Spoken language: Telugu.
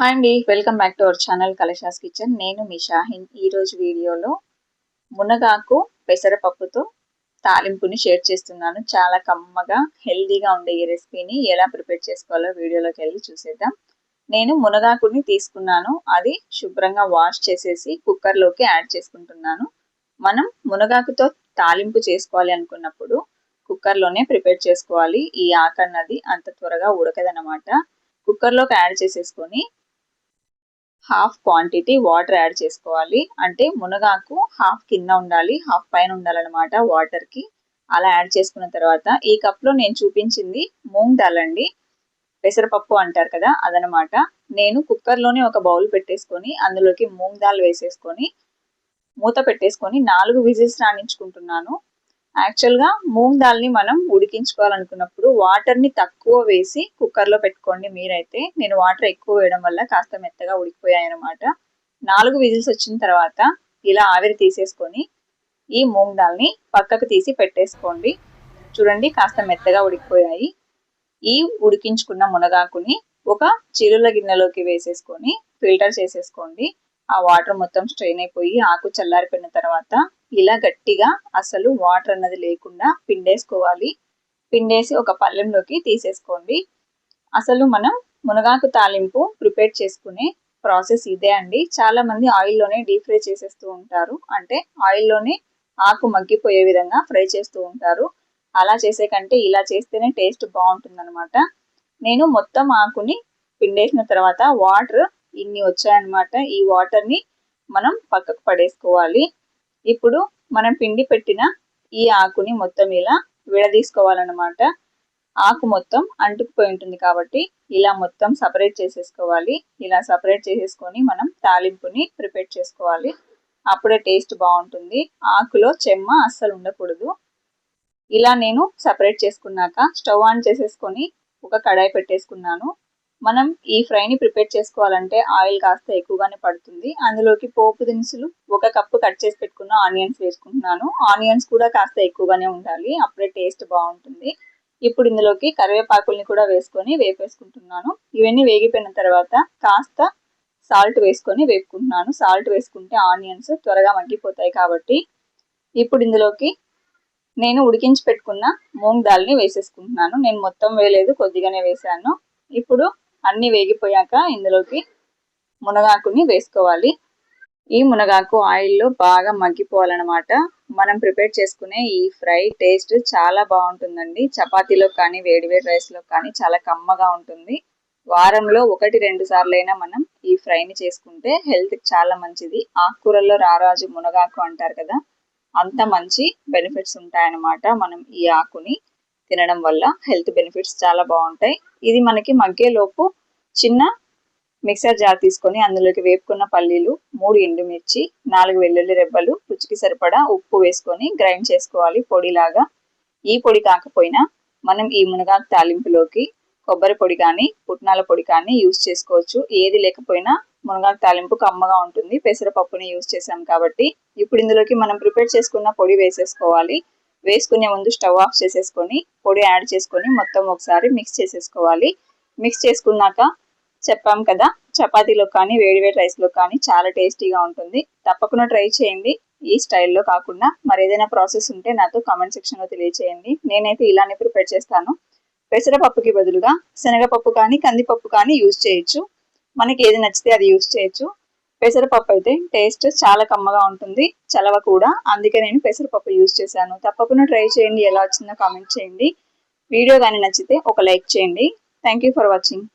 హాయ్ అండి welcome back to our channel Kalasha's kitchen నేను మీ షాహిన్. ఈరోజు వీడియోలో మునగాకు పెసరపప్పుతో తాలింపుని షేర్ చేస్తున్నాను. చాలా కమ్మగా హెల్దీగా ఉండే ఈ రెసిపీని ఎలా ప్రిపేర్ చేసుకోవాలో వీడియోలోకి వెళ్ళి చూసేద్దాం. నేను మునగాకుని తీసుకున్నాను. అది శుభ్రంగా వాష్ చేసేసి కుక్కర్లోకి యాడ్ చేసుకుంటున్నాను. మనం మునగాకుతో తాలింపు చేసుకోవాలి అనుకున్నప్పుడు కుక్కర్లోనే ప్రిపేర్ చేసుకోవాలి. ఈ ఆకన్నది అంత త్వరగా ఉడకదనమాట కుక్కర్లోకి యాడ్ చేసేసుకొని హాఫ్ క్వాంటిటీ వాటర్ యాడ్ చేసుకోవాలి. అంటే మునగాకు హాఫ్ కింద ఉండాలి హాఫ్ పైన ఉండాలన్నమాట వాటర్కి. అలా యాడ్ చేసుకున్న తర్వాత ఈ కప్లో నేను చూపించింది మూంగ్ దాల్ అండి. పెసరపప్పు అంటారు కదా అదనమాట నేను కుక్కర్లోనే ఒక బౌల్ పెట్టేసుకొని అందులోకి మూంగ్ దాల్ వేసేసుకొని మూత పెట్టేసుకొని నాలుగు విజిల్స్ రాణించుకుంటున్నాను. యాక్చువల్గా మూంగ్ దాల్ని మనం ఉడికించుకోవాలనుకున్నప్పుడు వాటర్ని తక్కువ వేసి కుక్కర్లో పెట్టుకోండి మీరైతే. నేను వాటర్ ఎక్కువ వేయడం వల్ల కాస్త మెత్తగా ఉడికిపోయాయి అనమాట నాలుగు విజిల్స్ వచ్చిన తర్వాత ఇలా ఆవిరి తీసేసుకొని ఈ మూంగ్ దాల్ని పక్కకు తీసి పెట్టేసుకోండి. చూడండి కాస్త మెత్తగా ఉడికిపోయాయి. ఈ ఉడికించుకున్న మునగాకుని ఒక చిరుల గిన్నెలోకి వేసేసుకొని ఫిల్టర్ చేసేసుకోండి. ఆ వాటర్ మొత్తం స్ట్రెయిన్ అయిపోయి ఆకు చల్లారిపోయిన తర్వాత ఇలా గట్టిగా అసలు వాటర్ అన్నది లేకుండా పిండేసుకోవాలి. పిండేసి ఒక పళ్ళెంలోకి తీసేసుకోండి. అసలు మనం మునగాకు తాలింపు ప్రిపేర్ చేసుకునే ప్రాసెస్ ఇదే అండి. చాలా మంది ఆయిల్లోనే డీప్ ఫ్రై చేసేస్తూ ఉంటారు. అంటే ఆయిల్లోనే ఆకు మగ్గిపోయే విధంగా ఫ్రై చేస్తూ ఉంటారు. అలా చేసే కంటే ఇలా చేస్తేనే టేస్ట్ బాగుంటుందన్నమాట. నేను మొత్తం ఆకుని పిండేసిన తర్వాత వాటర్ ఇన్ని వచ్చాయన్నమాట. ఈ వాటర్ని మనం పక్కకు పడేసుకోవాలి. ఇప్పుడు మనం పిండి పెట్టిన ఈ ఆకుని మొత్తం ఇలా విడదీసుకోవాలన్నమాట. ఆకు మొత్తం అంటుకుపోయి ఉంటుంది కాబట్టి ఇలా మొత్తం సపరేట్ చేసేసుకోవాలి. ఇలా సపరేట్ చేసేసుకొని మనం తాలింపుని ప్రిపేర్ చేసుకోవాలి. అప్పుడే టేస్ట్ బాగుంటుంది. ఆకులో చెమ్మ అస్సలు ఉండకూడదు. ఇలా నేను సపరేట్ చేసుకున్నాక స్టవ్ ఆన్ చేసేసుకొని ఒక కడాయి పెట్టేసుకున్నాను. మనం ఈ ఫ్రైని ప్రిపేర్ చేసుకోవాలంటే ఆయిల్ కాస్త ఎక్కువగానే పడుతుంది. అందులోకి పోపు దినుసులు ఒక కప్పు కట్ చేసి పెట్టుకున్న ఆనియన్స్ వేసుకుంటున్నాను. ఆనియన్స్ కూడా కాస్త ఎక్కువగానే ఉండాలి. అప్పుడే టేస్ట్ బాగుంటుంది. ఇప్పుడు ఇందులోకి కరివేపాకుల్ని కూడా వేసుకొని వేపేసుకుంటున్నాను. ఇవన్నీ వేగిపోయిన తర్వాత కాస్త సాల్ట్ వేసుకొని వేపుకుంటున్నాను. సాల్ట్ వేసుకుంటే ఆనియన్స్ త్వరగా మగ్గిపోతాయి కాబట్టి. ఇప్పుడు ఇందులోకి నేను ఉడికించి పెట్టుకున్న మూంగ్ దాల్ని వేసేసుకుంటున్నాను. నేను మొత్తం వేయలేదు కొద్దిగానే వేసాను ఇప్పుడు అన్ని వేగిపోయాక ఇందులోకి మునగాకుని వేసుకోవాలి. ఈ మునగాకు ఆయిల్లో బాగా మగ్గిపోవాలన్నమాట. మనం ప్రిపేర్ చేసుకునే ఈ ఫ్రై టేస్ట్ చాలా బాగుంటుందండి. చపాతీలో కానీ వేడివేడి రైస్లో కానీ చాలా కమ్మగా ఉంటుంది. వారంలో ఒకటి రెండు సార్లైనా మనం ఈ ఫ్రైని చేసుకుంటే హెల్త్కి చాలా మంచిది. ఆకుకూరల్లో రారాజు మునగాకు అంటారు కదా అంత మంచి బెనిఫిట్స్ ఉంటాయన్నమాట మనం ఈ ఆకుని. తినడం వల్ల హెల్త్ బెనిఫిట్స్ చాలా బాగుంటాయి. ఇది మనకి మగ్గేలోపు చిన్న మిక్సర్ జార్ తీసుకొని అందులోకి వేపుకున్న పల్లీలు మూడు ఎండుమిర్చి నాలుగు వెల్లుల్లి రెబ్బలు రుచికి సరిపడా ఉప్పు వేసుకొని గ్రైండ్ చేసుకోవాలి పొడిలాగా. ఈ పొడి కాకపోయినా మనం ఈ మునగాకు తాలింపులోకి కొబ్బరి పొడి కానీ పుట్నాల పొడి కానీ యూజ్ చేసుకోవచ్చు. ఏది లేకపోయినా మునగాకు తాలింపు కమ్మగా ఉంటుంది. పెసరపప్పుని యూజ్ చేసాం కాబట్టి ఇప్పుడు ఇందులోకి మనం ప్రిపేర్ చేసుకున్న పొడి వేసేసుకోవాలి. వేసుకునే ముందు స్టవ్ ఆఫ్ చేసేసుకొని పొడి యాడ్ చేసుకొని మొత్తం ఒకసారి మిక్స్ చేసేసుకోవాలి. మిక్స్ చేసుకున్నాక చెప్పాం కదా చపాతీలో కానీ వేడివేడి రైస్లో కానీ చాలా టేస్టీగా ఉంటుంది. తప్పకుండా ట్రై చేయండి. ఈ స్టైల్లో కాకుండా మరి ఏదైనా ప్రాసెస్ ఉంటే నాతో కామెంట్ సెక్షన్లో తెలియచేయండి. నేనైతే ఇలానే ప్రిపేర్ చేస్తాను. పెసరపప్పుకి బదులుగా శనగపప్పు కానీ కందిపప్పు కానీ యూజ్ చేయొచ్చు. మనకి ఏది నచ్చితే అది యూజ్ చేయొచ్చు. పెసరపప్పు అయితే టేస్ట్ చాలా కమ్మగా ఉంటుంది చలవ కూడా. అందుకే నేను పెసరపప్పు యూజ్ చేశాను. తప్పకుండా ట్రై చేయండి ఎలా వచ్చిందో కామెంట్ చేయండి. వీడియో కానీ నచ్చితే ఒక లైక్ చేయండి. Thank for watching